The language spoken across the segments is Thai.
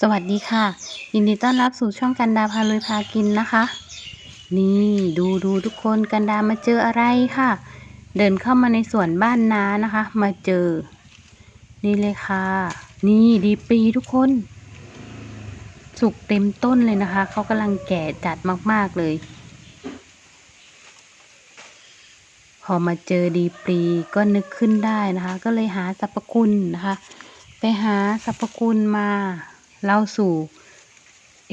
สวัสดีค่ะ ยินดีต้อนรับสู่ช่องกันดาพาลุยพากินนะคะ นี่ดูดูทุกคนกันดามาเจออะไรค่ะ เดินเข้ามาในสวนบ้านนานะคะ มาเจอ นี่เลยค่ะ นี่ดีปรีทุกคน สุกเต็มต้นเลยนะคะเขากำลังแก่จัดมากๆเลย พอมาเจอดีปรีก็นึกขึ้นได้นะคะ ก็เลยหาสรรพคุณนะคะ ไปหาสรรพคุณมา เล่าสู่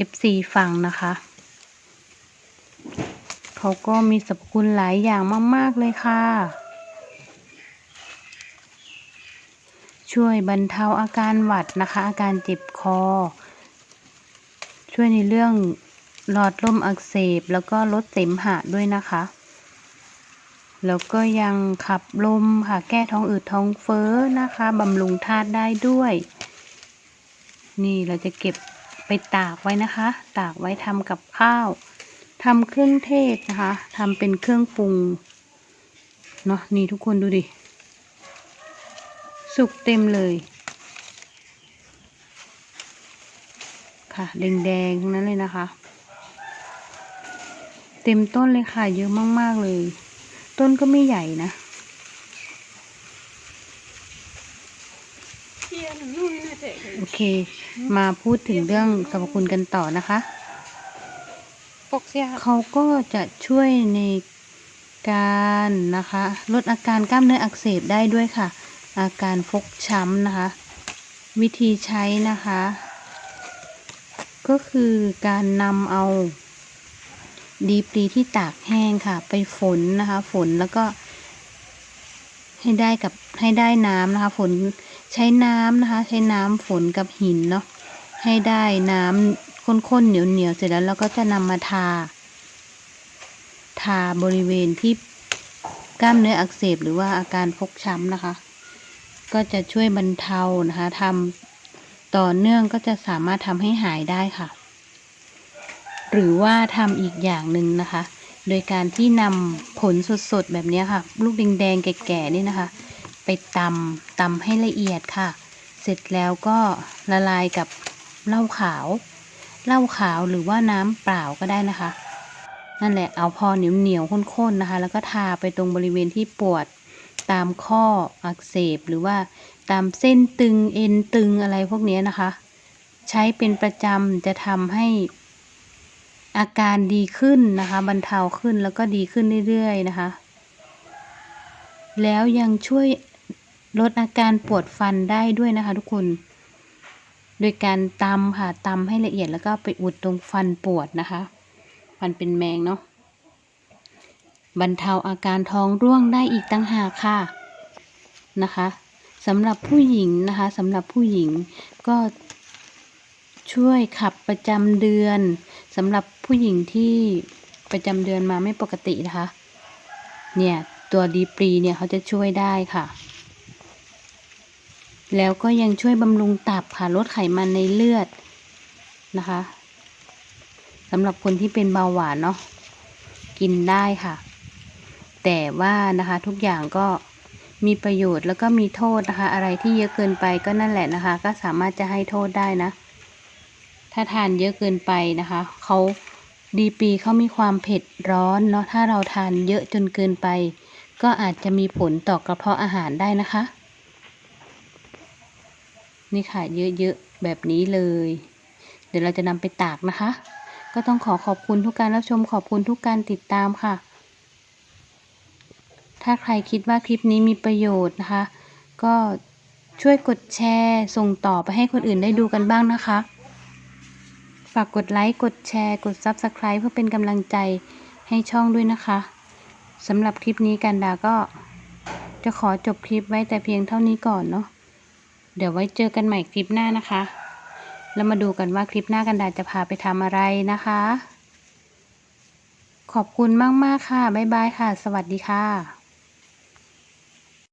FC ฟังนะคะ เขาก็มีสรรพคุณหลายอย่างมาก ๆ เลยค่ะ ช่วยบรรเทาอาการหวัดนะคะ อาการเจ็บคอ ช่วยในเรื่องหลอดลมอักเสบแล้วก็ลดเสมหะด้วยนะคะ แล้วก็ยังขับลมค่ะ แก้ท้องอืดท้องเฟ้อนะคะบำรุงธาตุได้ด้วย นี่เราจะเก็บไปตากไว้นะคะ ตากไว้ทำกับข้าวทำเครื่องเทศนะคะทำเป็นเครื่องปรุงเนาะนี่ทุกคนดูดิ สุกเต็มเลย ค่ะ แดงๆทั้งนั้นเลยนะคะ เต็มต้นเลยค่ะ เยอะมากๆเลย ต้นก็ไม่ใหญ่นะ โอเค มาพูดถึงเรื่องสรรพคุณกันต่อนะคะปกเสียเขาก็จะช่วยในการนะคะ ลดอาการกล้ามเนื้ออักเสบได้ด้วยค่ะ อาการฟกช้ำนะคะ วิธีใช้นะคะ ก็คือการนำเอาดีปรีที่ตากแห้งค่ะ ไปฝนนะคะ ฝนแล้วก็ ให้ได้กับให้ได้น้ำนะคะ ฝน ใช้น้ำนะคะ ใช้น้ำฝนกับหินเนาะให้ได้น้ำข้นๆเหนียวๆเสร็จแล้วเราก็จะนำมาทา ทาบริเวณที่กล้ามเนื้ออักเสบหรือว่าอาการฟกช้ำนะคะ ก็จะช่วยบรรเทานะคะทำต่อเนื่องก็จะสามารถทำให้หายได้ค่ะ หรือว่าทำอีกอย่างหนึ่งนะคะ โดยการที่นำผลสดๆแบบนี้ค่ะ ลูกแดงๆแก่ๆนี่นะคะ ตำตำให้ละเอียดค่ะ เสร็จแล้วก็ละลายกับเหล้าขาว เหล้าขาวหรือว่าน้ำเปล่าก็ได้นะคะ นั่นแหละเอาพอเหนียวเหนียวๆข้นๆนะคะ แล้วก็ทาไปตรงบริเวณที่ปวดตามข้ออักเสบหรือว่าตามเส้นตึงเอ็นตึงอะไรพวกนี้นะคะ ใช้เป็นประจำจะทำให้อาการดีขึ้นนะคะ บรรเทาขึ้นแล้วก็ดีขึ้นเรื่อยๆนะคะ แล้วยังช่วย ลดอาการปวดฟันได้ด้วยนะคะ ทุกคน โดยการตำค่ะตำให้ละเอียดแล้วก็ไปอุดตรงฟันปวดนะคะ ฟันเป็นแมงเนาะบรรเทาอาการท้องร่วงได้อีกตั้งหากค่ะนะคะสำหรับผู้หญิงนะคะสำหรับผู้หญิงก็ช่วยขับประจำเดือนสำหรับผู้หญิงที่ประจำเดือนมาไม่ปกตินะคะ เนี่ย ตัวดีปรีเนี่ยเขาจะช่วยได้ค่ะ แล้วก็ยังช่วยบำรุงตับค่ะลดไขมันในเลือดนะคะสำหรับคนที่เป็นเบาหวานเนาะกินได้ค่ะ แต่ว่านะคะทุกอย่างก็มีประโยชน์แล้วก็มีโทษนะคะ อะไรที่เยอะเกินไปก็นั่นแหละนะคะ ก็สามารถจะให้โทษได้นะ ถ้าทานเยอะเกินไปนะคะเขาดีปีเขามีความเผ็ดร้อนเนาะถ้าเราทานเยอะจนเกินไป ก็อาจจะมีผลต่อกระเพาะอาหารได้นะคะ นี่ค่ะเยอะๆแบบนี้เลย เดี๋ยวเราจะนำไปตากนะคะ ก็ต้องขอขอบคุณทุกการรับชมขอบคุณทุกการติดตามค่ะ ถ้าใครคิดว่าคลิปนี้มีประโยชน์นะคะ ก็ช่วยกดแชร์ส่งต่อไปให้คนอื่นได้ดูกันบ้างนะคะ ฝากกดไลค์กดแชร์ กด Subscribe เพื่อเป็นกำลังใจให้ช่องด้วยนะคะสำหรับคลิปนี้กันดาก็จะขอจบคลิปไว้แต่เพียงเท่านี้ก่อนเนาะ เดี๋ยวไว้เจอกันใหม่คลิปหน้านะคะ แล้วมาดูกันว่าคลิปหน้ากันดาจะพาไปทำอะไรนะคะ ขอบคุณมาก ๆ ค่ะ บ๊ายบายค่ะ สวัสดีค่ะ